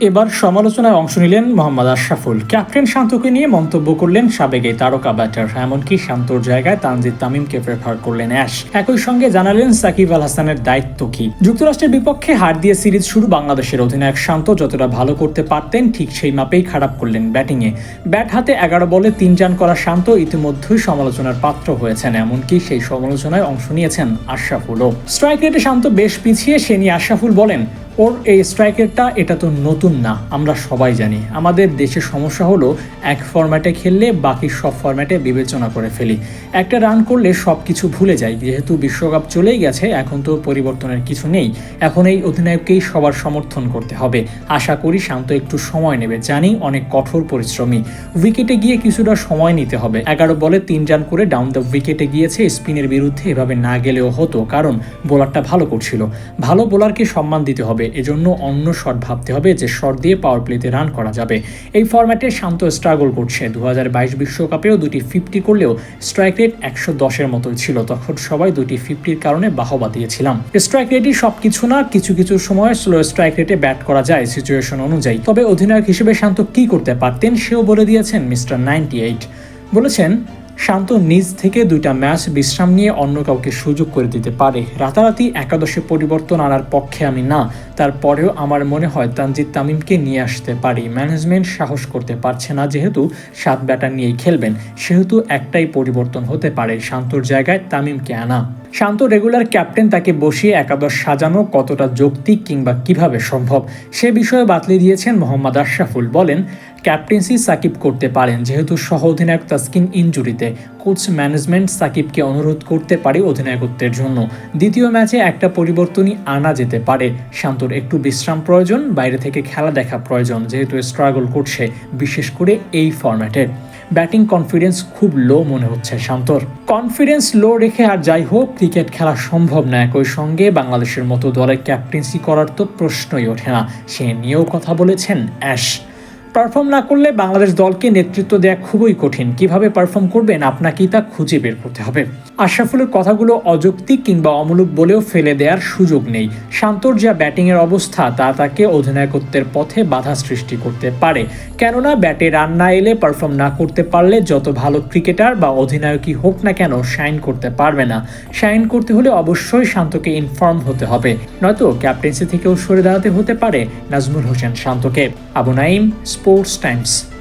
এবার সমালোচনায় অংশ নিলেন মোহাম্মদ আশরাফুল। ক্যাপ্টেন শান্তকে নিয়ে মন্তব্য করলেন সাবেক এই তারকা ব্যাটার, এমনকি শান্তর জায়গায় তানজিদ তামিমকে প্রেফার করলেন অ্যাশ। একই সঙ্গে জানালেন সাকিব আল হাসানের দায়িত্ব কি? যুক্তরাষ্ট্রের বিপক্ষে হার দিয়ে সিরিজ শুরু বাংলাদেশের অধিনায়ক শান্ত, যতটা ভালো করতে পারতেন ঠিক সেই মাপেই খারাপ করলেন ব্যাটিংয়ে ব্যাট হাতে এগারো বলে তিন রান করা শান্ত ইতিমধ্যেই সমালোচনার পাত্র হয়েছেন, এমনকি সেই সমালোচনায় অংশ নিয়েছেন আশরাফুলও। স্ট্রাইক রেটে শান্ত বেশ পিছিয়ে, সে নিয়ে আশরাফুল বলেন ওর এই স্ট্রাইকেরটা এটা তো নতুন না, আমরা সবাই জানি। আমাদের দেশের সমস্যা হলো এক ফরম্যাটে খেললে বাকি সব ফরম্যাটে বিবেচনা করে ফেলি। একটা রান করলে সব কিছু ভুলে যাই, যেহেতু বিশ্বকাপ চলেই গেছে, এখন তো পরিবর্তনের কিছু নেই। এখন এই অধিনায়ককেই সবার সমর্থন করতে হবে। আশা করি শান্ত একটু সময় নেবে, জানি অনেক কঠোর পরিশ্রমী। উইকেটে গিয়ে কিছুটা সময় নিতে হবে। এগারো বলে তিন রান করে ডাউন দ্য উইকেটে গিয়েছে স্পিনের বিরুদ্ধে এভাবে না গেলেও হতো, কারণ বোলারটা ভালো করছিল। ভালো বোলারকে সম্মান দিতে হবে। এজন্য অন্য শট ভাবতে হবে যে শট দিয়ে পাওয়ার প্লেতে রান করা যাবে। এই ফরম্যাটে শান্ত স্ট্রাগল করছে। দু বিশ্বকাপেও দুটি ফিফটি করলেও স্ট্রাইক রেট একশো দশের মতোই ছিল। তখন সবাই দুটি ফিফটির কারণে বাহবা দিয়েছিলাম। স্ট্রাইক রেটই সব কিছু না, কিছু কিছু সময় স্লো স্ট্রাইক রেটে ব্যাট করা যায় সিচুয়েশন অনুযায়ী। তবে অধিনায়ক হিসেবে শান্ত কি করতে পারতেন সেও বলে দিয়েছেন মিস্টার নাইনটি এইট বলেছেন শান্ত নিজ থেকে দুইটা ম্যাচ বিশ্রাম নিয়ে অন্য কাউকে সুযোগ করে দিতে পারে। রাতারাতি একাদশে পরিবর্তন আনার পক্ষে আমি না, তারপরেও আমার মনে হয় তানজিদ তামিমকে নিয়ে আসতে পারি। ম্যানেজমেন্ট সাহস করতে পারছে না যেহেতু সাত ব্যাটার নিয়েই খেলবেন, সেহেতু একটাই পরিবর্তন হতে পারে, শান্তর জায়গায় তামিমকে আনা। শান্ত রেগুলার ক্যাপ্টেন তাকে বসিয়ে একাদশ সাজানো কতটা যৌক্তিক কিংবা কীভাবে সম্ভব, সে বিষয়ে বাতলে দিয়েছেন মোহাম্মদ আশরাফুল। বলেন ক্যাপ্টেন্সি সাকিব করতে পারেন। যেহেতু সহ অধিনায়ক তাস্কিন ইনজুরিতে কোচ ম্যানেজমেন্ট সাকিবকে অনুরোধ করতে পারে অধিনায়কত্বের জন্য। দ্বিতীয় ম্যাচে একটা পরিবর্তনই আনা যেতে পারে। শান্তর একটু বিশ্রাম প্রয়োজন, বাইরে থেকে খেলা দেখা প্রয়োজন, যেহেতু স্ট্রাগল করছে, বিশেষ করে এই ফরম্যাটে। ব্যাটিং কনফিডেন্স খুব লো মনে হচ্ছে শান্তর। কনফিডেন্স লো রেখে আর যাই হোক, ক্রিকেট খেলা সম্ভব না একই সঙ্গে বাংলাদেশের মতো দলের ক্যাপ্টেন্সি করার তো প্রশ্নই ওঠে না। সে নিয়েও কথা বলেছেন অ্যাশ। পারফর্ম না করলে বাংলাদেশ দলকে নেতৃত্ব দেওয়া খুবই কঠিন। কীভাবে পারফর্ম করবেন আপনাকেই তা খুঁজে বের করতে হবে। আশরাফুলের কথাগুলো অযৌক্তিক কিংবা অমূলক বলেও ফেলে দেওয়ার সুযোগ নেই। শান্তর যা ব্যাটিংয়ের অবস্থা, তা তাকে অধিনায়কত্বের পথে বাধা সৃষ্টি করতে পারে। কেননা ব্যাটে রান না এলে পারফর্ম না করতে পারলে যত ভালো ক্রিকেটার বা অধিনায়কই হোক না কেন শাইন করতে পারবে না। শাইন করতে হলে অবশ্যই শান্তকে ইনফর্ম হতে হবে। নয়তো ক্যাপ্টেন্সি থেকেও সরে দাঁড়াতে হতে পারে নাজমুল হোসেন শান্তকে। Abu Naim Four times.